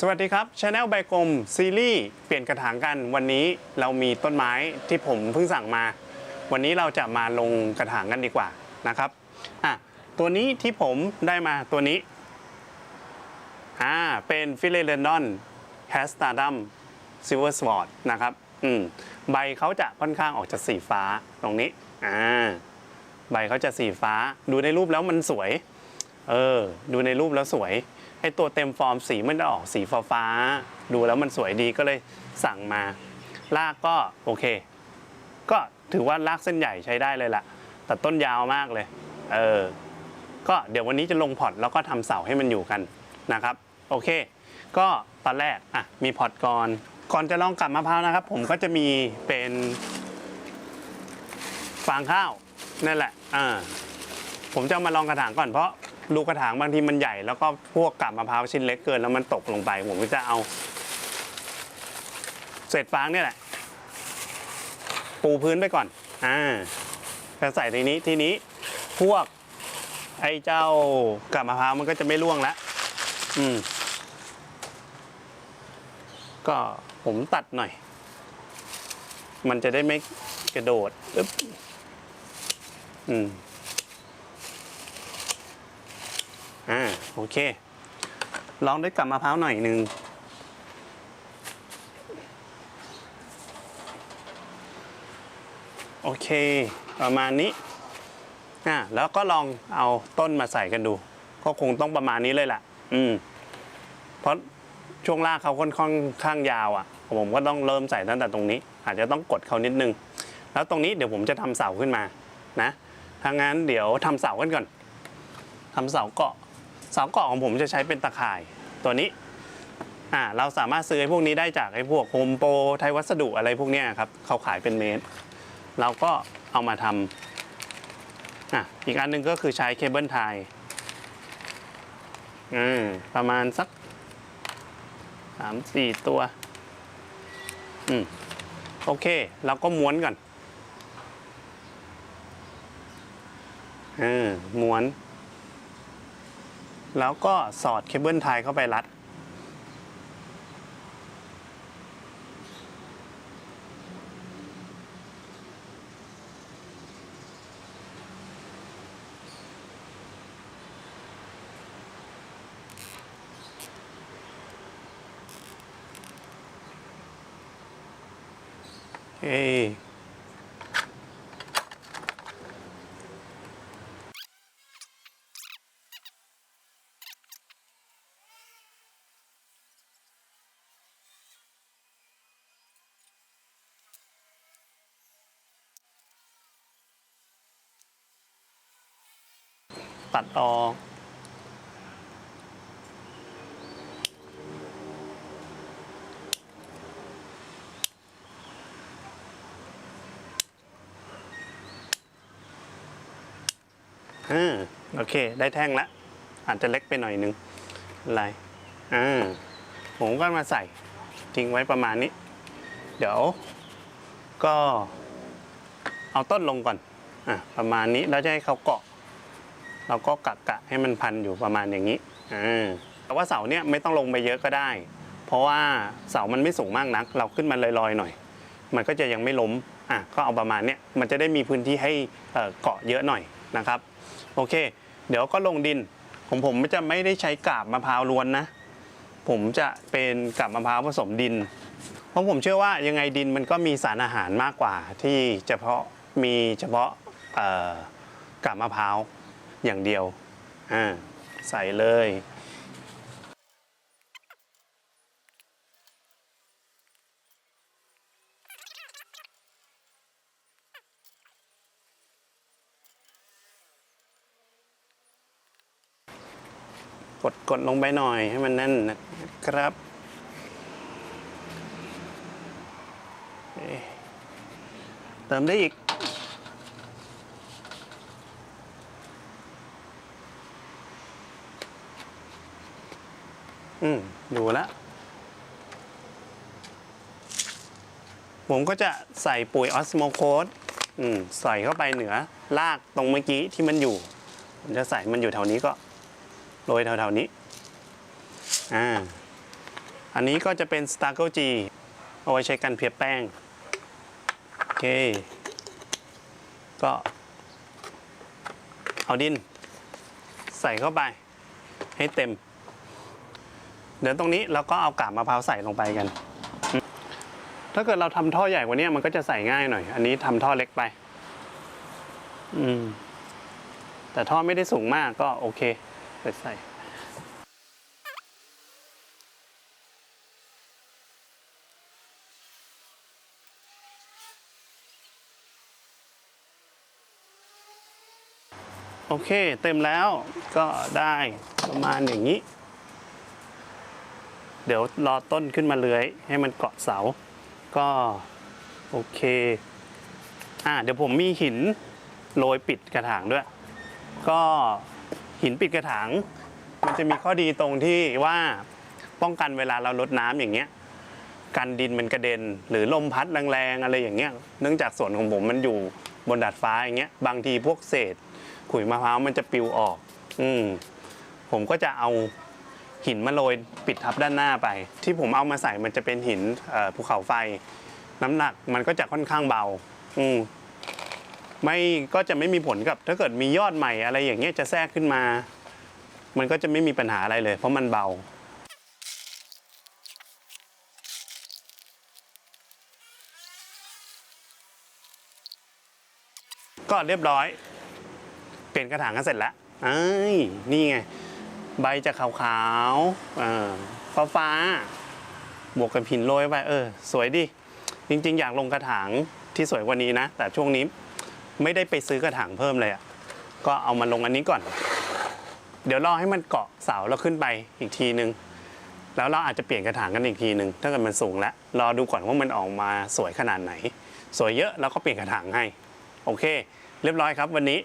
สวัสดีครับชาแนลใบกลมซีรีส์เปลี่ยนกระถางกันวันนี้เรามีต้นไม้ที่ผมเพิ่งสั่งมา วันนี้เราจะมาลงกระถางกันดีกว่านะครับอะตัวนี้ที่ผมได้มาตัวนี้อ่าเป็นฟิเลเรนดอนแฮสตาดัมซิลเวอร์สวอร์ดนะครับอืมใบเขาจะค่อนข้างออกจากสีฟ้าตรงนี้อ่าใบเขาจะสีฟ้าดูในรูปแล้วมันสวย เออ ดูในรูปแล้วสวยไอตัวเต็มฟอร์มสีมันจะออกสีฟ้าฟ้า ดูแล้วมันสวยดีก็เลยสั่งมา ลากก็โอเค ก็ถือว่าลากเส้นใหญ่ใช้ได้เลยล่ะ แต่ต้นยาวมากเลย เออ ก็เดี๋ยววันนี้จะลงพอร์ตแล้วก็ทำเสาให้มันอยู่กันนะครับ โอเค ก็ตอนแรกอะมีพอร์ตก่อน ก่อนจะลองกลับมะพร้าวนะครับ ผมก็จะมีเป็นฟางข้าวนั่นแหละ อ่า ผมจะมาลองกระถางก่อนเพราะ ลูกกระถางบางทีมันใหญ่แล้วก็พวกกับมะพร้าวชิ้นเล็กเกินแล้วมันตกลงไป ผมก็จะเอา เศษฟางเนี่ยแหละ ปูพื้นไปก่อน อ่าจะใส่ทีนี้ทีนี้พวก ไอ้เจ้ากับมะพร้าวมันก็จะไม่ร่วงแล้วอืม ก็ผมตัดหน่อย มันจะได้ไม่กระโดดอึ๊บอืม อ่าโอเค ลองด้วยกับมะพร้าวหน่อยหนึ่งโอเค ประมาณนี้อ่าแล้วก็ลองเอาต้นมาใส่กันดู ก็คงต้องประมาณนี้เลยล่ะ อืม เพราะช่วงล่างเขาค่อนข้างข้างยาวอะ ผมก็ต้องเริ่มใส่ตั้งแต่ตรงนี้ อาจจะต้องกดเขานิดนึง แล้วตรงนี้เดี๋ยวผมจะทำเสาขึ้นมานะถ้างั้นเดี๋ยวทำเสากันก่อนทำเสาเกาะ เสาเกาะของผมจะใช้เป็นตะข่ายตัวนี้อ่าเราสามารถซื้อไอ้พวกนี้ได้จากไอ้พวกโฮมโปรไทยวัสดุอะไรพวกเนี้ยครับเขาขายเป็นเมตร เราก็เอามาทำอะอีกอันหนึงก็คือใช้เคเบิลไทยอืมประมาณสักสามสี่ตัวอืมโอเค เราก็ม้วนก่อนเออม้วน แล้วก็สอดเคเบิลไทยเข้าไปรัด เอ้ ตัดออกอ่าโอเค ได้แท่งละ อาจจะเล็กไปหน่อยนึงอะไรอ่าผมก็มาใส่ทิ้งไว้ประมาณนี้ เดี๋ยว ก็เอาต้นลงก่อนอะประมาณนี้แล้วจะให้เขาเกาะ เราก็กะกะให้มันพันอยู่ประมาณอย่างนี้แต่ว่าเสาเนี่ยไม่ต้องลงไปเยอะก็ได้ เพราะว่าเสามันไม่สูงมากนัก เราขึ้นมาลอยๆหน่อย มันก็จะยังไม่ล้มอะก็เอาประมาณเนี้ยมันจะได้มีพื้นที่ให้เกาะเยอะหน่อยนะครับ โอเค เดี๋ยวก็ลงดินของผมจะไม่ได้ใช้กาบมะพร้าวล้วนนะ ผมจะเป็นกาบมะพร้าวผสมดิน เพราะผมเชื่อว่ายังไงดินมันก็มีสารอาหารมากกว่าที่เฉพาะมีเฉพาะกาบมะพร้าว อย่างเดียวอ่าใส่เลยกดกดลงไปหน่อยให้มันแน่นนะครับเอ๊ะเติมได้อีก ดูแล้วผมก็จะใส่ปุ๋ยออสโมโคสอืมใส่เข้าไปเหนือรากตรงเมื่อกี้ที่มันอยู่ ผมจะใส่มันอยู่แถวนี้ก็โรยแถวๆนี้ อ่า อันนี้ก็จะเป็น s t a r g l e G เอาไว้ใช้กันเพียบแป้ง โอเค ก็ เอาดิน ใส่เข้าไปให้เต็ม เดี๋ยวตรงนี้เราก็เอากาบมะพร้าวใส่ลงไปกัน ถ้าเกิดเราทำท่อใหญ่กว่านี้มันก็จะใส่ง่ายหน่อย อันนี้ทำท่อเล็กไป อืม แต่ท่อไม่ได้สูงมากก็โอเคไปใส่โอเค เต็มแล้วก็ได้ประมาณอย่างนี้ เดี๋ยวรอต้นขึ้นมาเลื้อย ให้มันเกาะเสา ก็โอเค อ่าเดี๋ยวผมมีหินโรยปิดกระถางด้วย ก็หินปิดกระถาง มันจะมีข้อดีตรงที่ว่าป้องกันเวลาเราลดน้ำอย่างเงี้ยกันดินมันกระเด็น หรือลมพัดแรงๆอะไรอย่างเงี้ย เนื่องจากสวนของผมมันอยู่บนดาดฟ้าอย่างเงี้ยบางทีพวกเศษ ขุยมะพร้าวมันจะปิวออก อืมผมก็จะเอา หินมาโรยปิดทับด้านหน้าไป ที่ผมเอามาใส่มันจะเป็นหินภูเขาไฟ น้ำหนักมันก็จะค่อนข้างเบา อืมไม่ก็จะไม่มีผลกับ ถ้าเกิดมียอดใหม่อะไรอย่างเงี้ยจะแทรกขึ้นมา มันก็จะไม่มีปัญหาอะไรเลย เพราะมันเบาก็เรียบร้อย เปลี่ยนกระถางกันเสร็จแล้วไอ้ยนี่ไง ใบจะขาวๆอ่าฟ้าฟ้า บวกกับหินโรยไป เออ สวยดิ จริง ๆ อยากลงกระถางที่สวยกว่านี้นะ แต่ช่วงนี้ไม่ได้ไปซื้อกระถางเพิ่มเลยอะ่ะ ก็เอามาลงอันนี้ก่อน เดี๋ยวรอให้มันเกาะเสาแล้วขึ้นไปอีกทีนึง แล้วเราอาจจะเปลี่ยนกระถางกันอีกทีนึง ถ้าเกิดมันสูงแล้ว รอดูก่อนว่ามันออกมาสวยขนาดไหน สวยเยอะเราก็เปลี่ยนกระถางให้ โอเค เรียบร้อยครับวันนี้